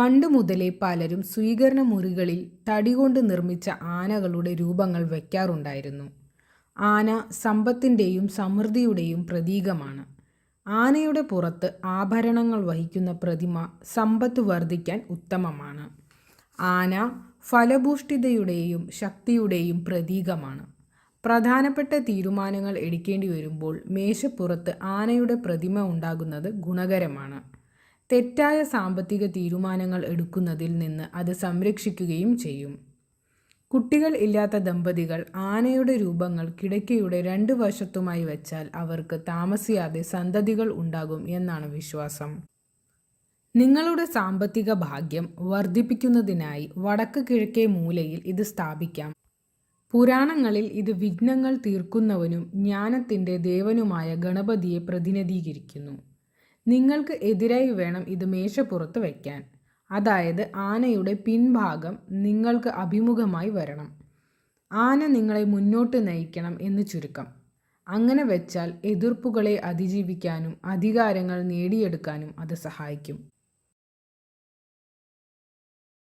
പണ്ട് മുതലേ പലരും സ്വീകരണ മുറികളിൽ തടികൊണ്ട് നിർമ്മിച്ച ആനകളുടെ രൂപങ്ങൾ വയ്ക്കാറുണ്ടായിരുന്നു. ആന സമ്പത്തിന്റെയും സമൃദ്ധിയുടെയും പ്രതീകമാണ്. ആനയുടെ പുറത്ത് ആഭരണങ്ങൾ വഹിക്കുന്ന പ്രതിമ സമ്പത്ത് വർദ്ധിക്കാൻ ഉത്തമമാണ്. ആന ഫലഭൂഷ്ഠിതയുടെയും ശക്തിയുടെയും പ്രതീകമാണ്. പ്രധാനപ്പെട്ട തീരുമാനങ്ങൾ എടുക്കേണ്ടി വരുമ്പോൾ മേശപ്പുറത്ത് ആനയുടെ പ്രതിമ ഉണ്ടാകുന്നത് ഗുണകരമാണ്. തെറ്റായ സാമ്പത്തിക തീരുമാനങ്ങൾ എടുക്കുന്നതിൽ നിന്ന് അത് സംരക്ഷിക്കുകയും ചെയ്യും. കുട്ടികൾ ഇല്ലാത്ത ദമ്പതികൾ ആനയുടെ രൂപങ്ങൾ കിടക്കയുടെ രണ്ട് വശത്തുമായി വച്ചാൽ അവർക്ക് താമസിയാതെ സന്തതികൾ ഉണ്ടാകും എന്നാണ് വിശ്വാസം. നിങ്ങളുടെ സാമ്പത്തിക ഭാഗ്യം വർദ്ധിപ്പിക്കുന്നതിനായി വടക്ക് കിഴക്കേ മൂലയിൽ ഇത് സ്ഥാപിക്കാം. പുരാണങ്ങളിൽ ഇത് വിഘ്നങ്ങൾ തീർക്കുന്നവനും ജ്ഞാനത്തിന്റെ ദേവനുമായ ഗണപതിയെ പ്രതിനിധീകരിക്കുന്നു. നിങ്ങൾക്ക് എതിരായി വേണം ഇത് മേശപ്പുറത്ത് വയ്ക്കാൻ. അതായത് ആനയുടെ പിൻഭാഗം നിങ്ങൾക്ക് അഭിമുഖമായി വരണം. ആന നിങ്ങളെ മുന്നോട്ട് നയിക്കണം എന്ന് ചുരുക്കം. അങ്ങനെ വെച്ചാൽ എതിർപ്പുകളെ അതിജീവിക്കാനും അധികാരങ്ങൾ നേടിയെടുക്കാനും അത് സഹായിക്കും.